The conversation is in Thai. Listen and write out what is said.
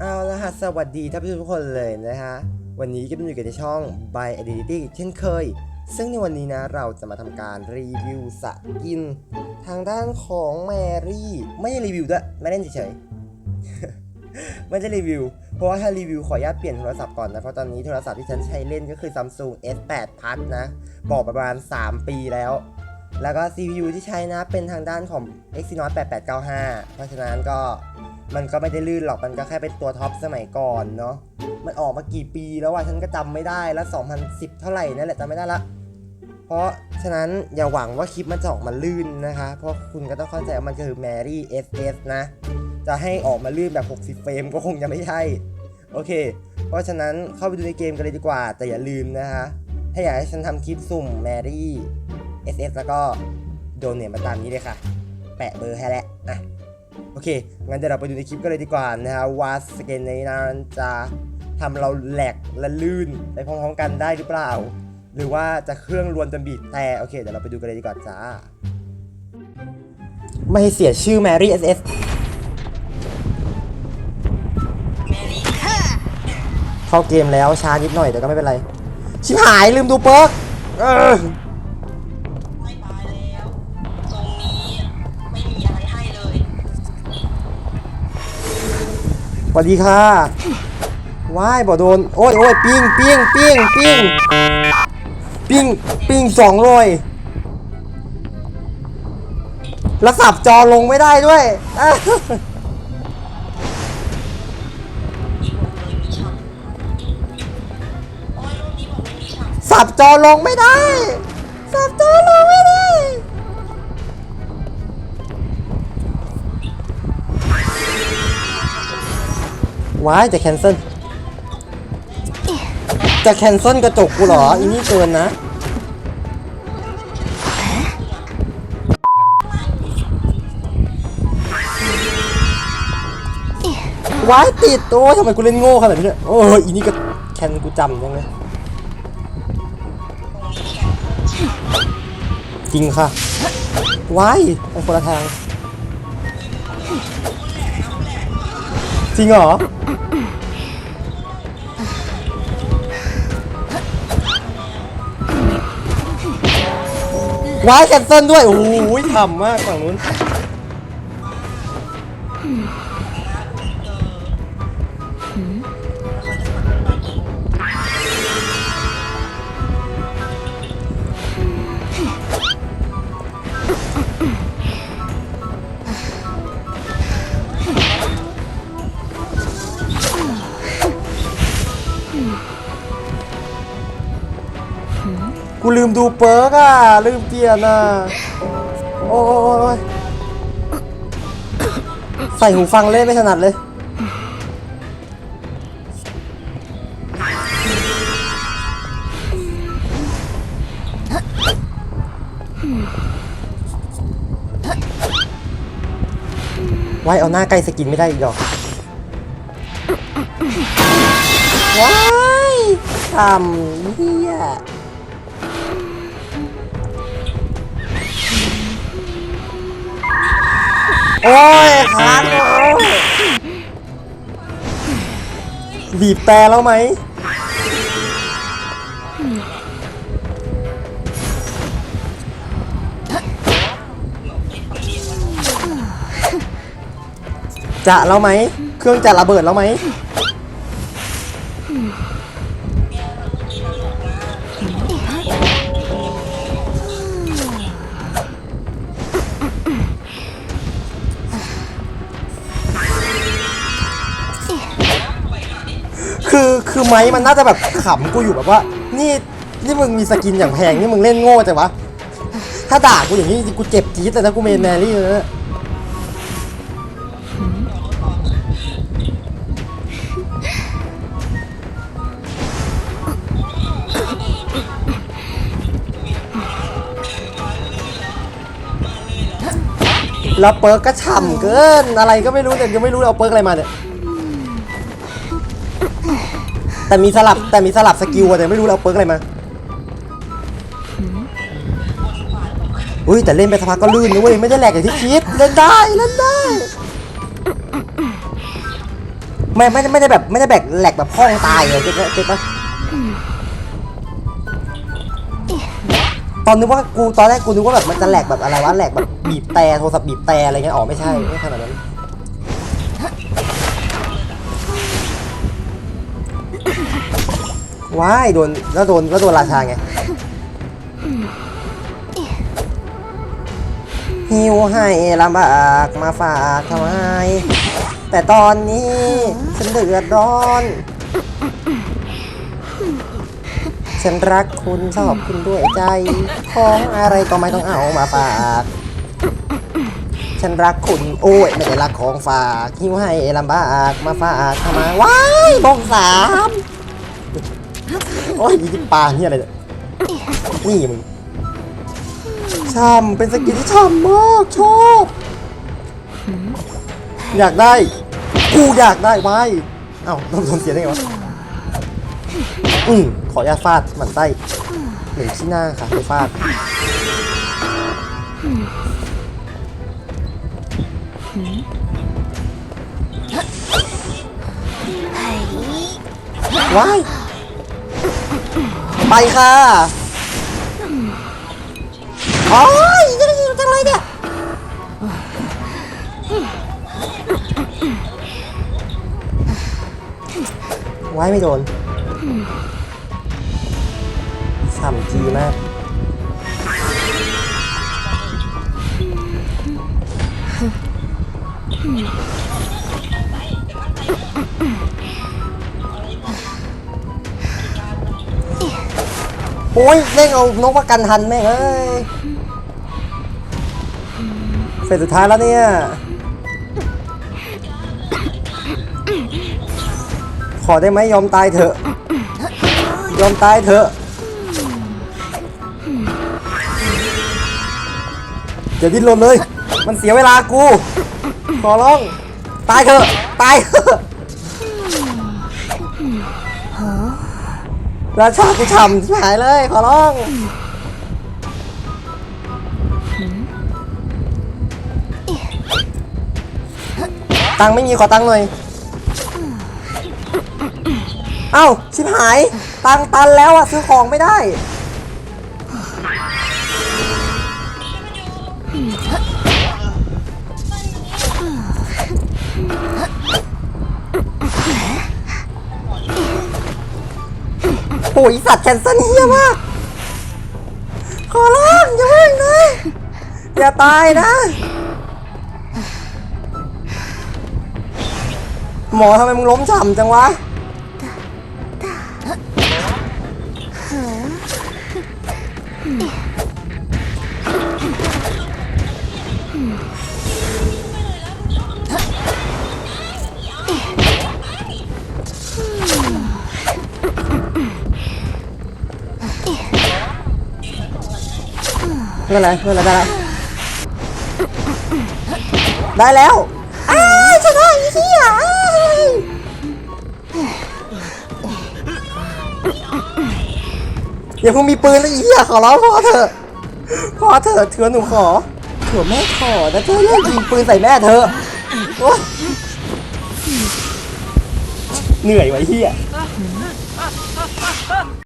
เอาละฮะสวัสดีท่านผู้ชมทุกคนเลยนะฮะ วันนี้ก็เป็นอยู่กันในช่อง By Identity เช่นเคย ซึ่งในวันนี้นะเราจะมาทำการรีวิวสกิน ทางด้านของแมรี่ ไม่ได้รีวิวด้วยไม่เล่นเฉยๆ ไม่ได้รีวิว เพราะว่าถ้ารีวิวขออนุญาตเปลี่ยนโทรศัพท์ก่อนนะ เพราะตอนนี้โทรศัพท์ที่ฉันใช้เล่นก็คือ Samsung S8 Plus นะ บอกประมาณ 3 ปีแล้ว แล้วก็ CPU ที่ใช้นะเป็นทางด้านของ Exynos 8895 เพราะฉะนั้นก็มันก็ไม่ได้ลื่นหรอก มันก็แค่เป็นตัวท็อปสมัยก่อนเนาะ มันออกมากี่ปีแล้ววะฉันก็จำไม่ได้แล้ว 2010 เท่าไหร่นั่นแหละจำไม่ได้ละ เพราะฉะนั้นอย่าหวังว่าคลิปมันจะออกมาลื่นนะคะ เพราะคุณก็ต้องเข้าใจว่ามันคือ Mary SS นะ จะให้ออกมาลื่นแบบ 60 เฟรมก็คงจะไม่ใช่ โอเค เพราะฉะนั้นเข้าไปดูในเกมกันเลยดีกว่า แต่อย่าลืมนะคะ ถ้าอยากให้ฉันทำคลิปสุ่ม Mary SS แล้วก็โดนเนี่ยมาตามนี้เลยค่ะ แปะเบอร์ให้แล้วอะโอเค งั้นเดี๋ยวเราไปดูในคลิปกันเลยดีกว่านะฮะว่าสเกนในนั้นจะทำเราแหลกและลื่นไปพร้อมๆกันได้หรือเปล่า หรือว่าจะเครื่องรวนจนบีบแต่โอเคเดี๋ยวเราไปดูกันเลยดีกว่าจ้า ไม่ให้เสียชื่อ Mary SS เข้าเกมแล้วช้านิดหน่อยแต่ก็ไม่เป็นไร ชิบหายลืมดูเปิร์ก วัสดีค่ะว้ายบ่โดน โอ้ยโอ้ยปิ้งปิ้งปิ้งปิ้งปิ้งปิ้งสองร้อยแล้วสับจอลงไม่ได้ด้วยสับจอลงไม่ได้ สับจอลงไม่ได้ ว้ายจะแคนเซิลจะแคนเซิลกระจกกูเหรออีนี่เกินนะ ว้ายติดโอ้ยทำไมกูเล่นโง่ขนาดนี้เนี่ยโอ้ยอีนี่ก็แคนกูจำยังไงจริงค่ะว้ายไปคนละทาง จริงเหรอ ว้ายแคนเซิลด้วย โอ้ยทำมากฝั่งนู้น กูลืมดูเปิร์กอะ ลืมเปลี่ยนอะ โอ้ยใส่หูฟังเล่นไม่ถนัดเลยไว้เอาหน้าใกล้สกินไม่ได้อีกหรอก ว้ายทำเฮีย โอ้ยค้างแล้วบีบแต่แล้วไหม จะแล้วไหม เครื่องจะระเบิดแล้วไหม คือไม้มันน่าจะแบบขำกูอยู่แบบว่า นี่นี่มึงมีสกินอย่างแพงนี่มึงเล่นโง่จังวะ ถ้าด่ากูอย่างนี้กูเจ็บจี๊ดเลยนะกูเมนแมรี่เลยนะแล้วเปิร์กก็ฉ่ำเกินอะไรก็ไม่รู้แต่ยังไม่รู้เอาเปิร์กอะไรมาเนี่ย แต่มีสลับแต่มีสลับสกิลอะแต่ไม่รู้เราเปิร์กอะไรมาอุ้ยแต่เล่นไปสักพักก็ลื่นนะเว้ยไม่ได้แหลกอย่างที่คิดเล่นได้เล่นได้ไม่ไม่ได้ไม่ได้แบบไม่ได้แบบแหลกแบบพ้องตายเลยเก็ตปะเก็ตปะตอนนึกว่ากูตอนแรกกูนึกว่าแบบมันจะแหลกแบบอะไรวะแหลกแบบบีบแต่โทรศัพท์บีบแต่อะไรเงี้ยอ๋อไม่ใช่ไม่ขนาดนั้น ว้ายโดนแล้วโดนแล้วโดนราชาไงหิวให้ลำบากมาฝากทำไม แต่ตอนนี้ฉันเดือดร้อน ฉันรักคุณชอบคุณด้วยใจ ของอะไรก็ไม่ต้องเอามาฝาก ฉันรักคุณโอ้ยไม่ได้รักของฝากหิวให้ลำบากมาฝากทำไมว้ายบองสาม โอ้ยยี่ปลาเนี่ยอะไรเนี่ยนี่มึงช่ำเป็นสกินที่ช่ำมากชอบอยากได้ กูอยากได้ไว้เอ้าโดนโดนเสียได้ไงวะอืมขออนุญาตฟาดหมันไส้หนึ่งที่หน้าค่ะไปฟาดว้าย ไปค่ะโอ้ยจะได้ยินจังเลยเนี่ยไว้ไม่โดนสามจีมาก โอ้ยเล่งเอานกประกันทันแม่งเอ้ยเฟสสุดท้ายแล้วเนี่ยขอได้ไหมยอมตายเถอะ ยอมตายเถอะอย่าดิ้นรนเลย มันเสียเวลากู ขอร้อง ตายเถอะ ตายเถอะ ราชากูฉ่ำชิบหายเลย ขอร้อง ตังค์ไม่มีขอตังค์หน่อย เอ้า ชิบหาย ตังค์ตันแล้วอะซื้อของไม่ได้ โอ้ยสัตว์แคนเซิลเฮียมาก ขอร้องอย่าเพิ่งนะ อย่าตายนะ หมอทำไมมึงล้มฉ่ำจังวะ ไม่เป็นไรไม่เป็นไรได้แล้วได้แล้วอ้ายชนะอีเหี้ยอ้ายอย่าเพิ่งมีปืนนะอีเหี้ยขอร้องพอเถอะพอเถอะเถื่อหนูขอเถือแม่ขอนะเธอเลิกยิงปืนใส่แม่เธอโอ๊ยเหนื่อยไว้เหี้ย